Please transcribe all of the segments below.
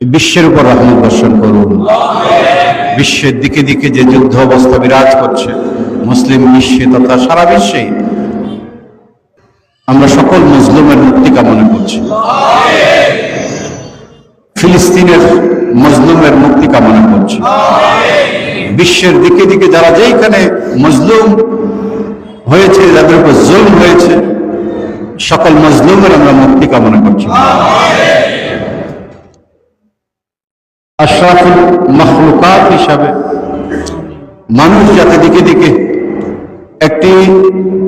বিশ্বের উপর রহমত বর্ষণ করুন। বিশ্বের দিকে দিকে যে যুদ্ধ অবস্থা বিরাজ করছে, মুসলিম বিশ্বে তথা সারা বিশ্বে, আমরা সকল মজলুমের মুক্তি কামনা করছি। ফিলিস্তিনের মজলুমের মুক্তি কামনা করছি। বিশ্বের দিকে দিকে যারা যেইখানে মজলুম হয়েছে, যাদের উপর জুলম হয়েছে, সকল মজলুমের আমরা মুক্তি কামনা করছি। আশরাফুল মখলুকাত হিসাবে মানুষ যাতে দিকে দিকে একটি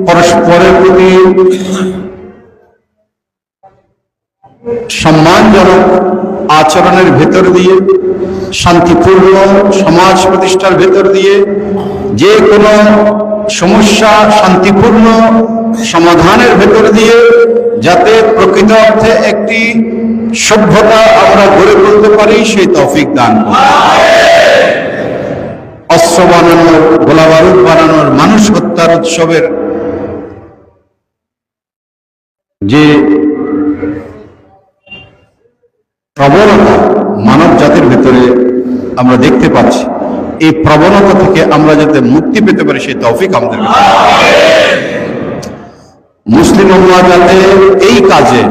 পরস্পরের প্রতি সম্মানজনক আচরণের ভেতর দিয়ে, শান্তিপূর্ণ সমাজ প্রতিষ্ঠার ভেতর দিয়ে, যে কোনো সমস্যা শান্তিপূর্ণ সমাধানের ভেতর দিয়ে, যাতে প্রকৃত অর্থে একটি সভ্যতা আমরা গড়ে পারি সেই তৌফিক দান। অস্ত্র বানানোর, গোলা বারুদ বানানোর, মানুষ হত্যার উৎসবের যে প্রবণতা মানব জাতির ভেতরে আমরা দেখতে পাচ্ছি, এই প্রবণতা থেকে আমরা যাতে মুক্তি পেতে পারি, সেই তৌফিক আমাদের মুসলিম যাতে এই কাজে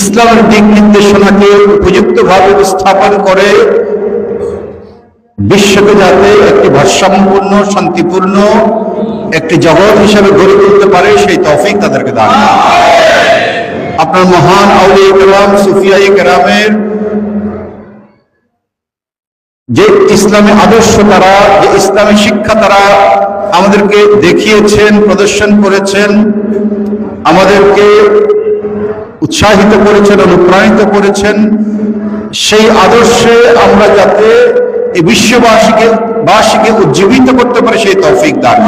ইসলামের দিক নির্দেশনাকে উপযুক্তভাবে উপস্থাপন করে বিশ্বকে যাতে একটি ভারসাম্যপূর্ণ, শান্তিপূর্ণ একটি জগৎ হিসাবে গড়ে তুলতে পারে, সেই তৌফিক তাদেরকে দান আপনার মহান আউলিয়া কেরাম সুফিয়াই কেরামের যে ইসলামী আদর্শ তারা, যে ইসলামী শিক্ষা তারা আমাদেরকে দেখিয়েছেন, প্রদর্শন করেছেন, আমাদেরকে উৎসাহিত করেছেন, অনুপ্রাণিত করেছেন, সেই আদর্শে আমরা যাতে এই বিশ্ববাসীকে, বাসীকে উজ্জীবিত করতে পারে, সেই তৌফিক দান।